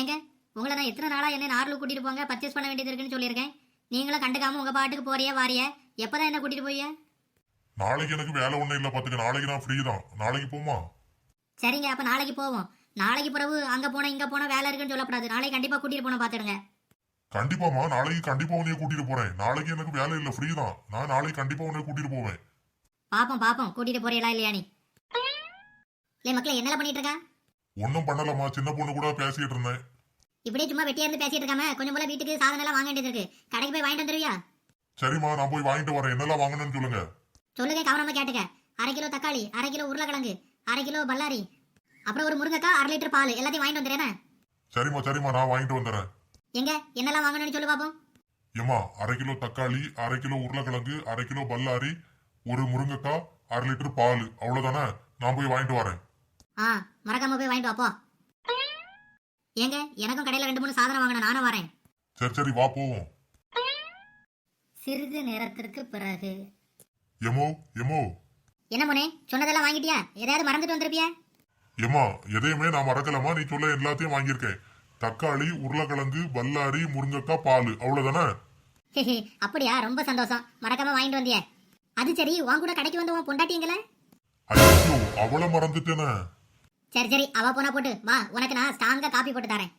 ஏங்க உங்களை நான் எத்தனை நாளா என்ன நார்லு கூட்டிட்டு போங்க பர்ச்சேஸ் பண்ண வேண்டியது இருக்குன்னு சொல்லியிருக்கேன். நீங்களும் கண்டுக்காம உங்க பாட்டுக்கு போறிய வாரிய. எப்பதான் என்ன கூட்டிட்டு போய் நாளைக்கு எனக்கு வேலை ஒண்ணும் இல்ல பாத்துக்க நாளைக்கு நான் ஃப்ரீ தான். நாளைக்கு போமா? சரிங்க அப்ப நாளைக்கு போவோம். நாளைக்கு பிறகு அங்க போனா இங்க போனா வேலை இருக்குன்னு சொல்லக்கூடாது. நாளைக்கு கண்டிப்பா கூட்டிட்டு போன பாத்துடுங்க கண்டிப்பாமா நாளைக்கு கண்டிப்பா உன்னைய கூட்டிட்டு போறேன். நாளைக்கு எனக்கு வேலை இல்ல ஃப்ரீ தான். நான் நாளைக்கு கண்டிப்பா உன்னைய கூட்டிட்டு போவேன். பாப்போம் பாப்போம். கூட்டிட்டு போறீங்களா இல்லையா நீ? மக்களே என்னல பண்ணிட்டு இருக்கா? ஒன்னும் பண்ணலம்மா. சின்ன பொண்ணு கூட பேசிட்டு இருந்தேன். இப்படியே சும்மா வெட்டியா இருந்து பேசிட்டு இருக்காம கொஞ்சம் போல வீட்டுக்கு சாதனம் எல்லாம் வாங்க வேண்டியது இருக்கு. கடைக்கு போய் வாங்கிட்டு வந்துருவியா? சரிம்மா நான் போய் வாங்கிட்டு வரேன். என்னெல்லாம் வாங்கணும்னு சொல்லுங்க. சொல்லுங்க கவனமா கேட்டுக்க. அரை கிலோ தக்காளி அரை கிலோ உருளைக்கிழங்கு அரை கிலோ பல்லாரி அப்புறம் ஒரு முருங்கைக்காய் அரை லிட்டர் பால் எல்லாத்தையும் வாங்கிட்டு வந்துடுறேன் சரிம்மா சரிம்மா நான் வாங்கிட்டு வந்துடுறேன். எங்க? என்னெல்லாம் வாங்கணும்னு சொல்லு பாப்போம். ஏம்மா அரை கிலோ தக்காளி அரை கிலோ உருளைக்கிழங்கு அரை கிலோ பல்லாரி ஒரு முருங்கைக்காய் அரை லிட்டர் பால். அவ்வளவுதானே? நான் போய் வாங்கிட்டு வரேன். ஆ மறக்காம போய் வாங்கிட்டு வாப்போ ஏங்க எனக்கும் கடையில ரெண்டு மூணு சாதனம் வாங்கணும். நானும் வரேன். சரி சரி வா போவோம். சிறிது நேரத்திற்கு பிறகு. எமோ எமோ என்ன மோனே சொன்னதெல்லாம் வாங்கிட்டியா? ஏதாவது மறந்துட்டு வந்திருப்பியா? ஏம்மா எதையுமே நான் மறக்கலம்மா. நீ சொல்ல எல்லாத்தையும் வாங்கியிருக்கேன். தக்காளி உருளைக்கிழங்கு பல்லாரி முருங்கைக்காய் பால். அவ்வளவுதானே? அப்படியா? ரொம்ப சந்தோஷம். மறக்காம வாங்கிட்டு வந்தியே. அது சரி உன் கூட கடைக்கு வந்து உன் பொண்டாட்டிங்களே? ஐயோ அவளை மறந்துட்டேனே. சரி சரி அவ போனா போட்டு வா உனக்கு நான் ஸ்ட்ராங்கா காப்பி போட்டு தரேன்.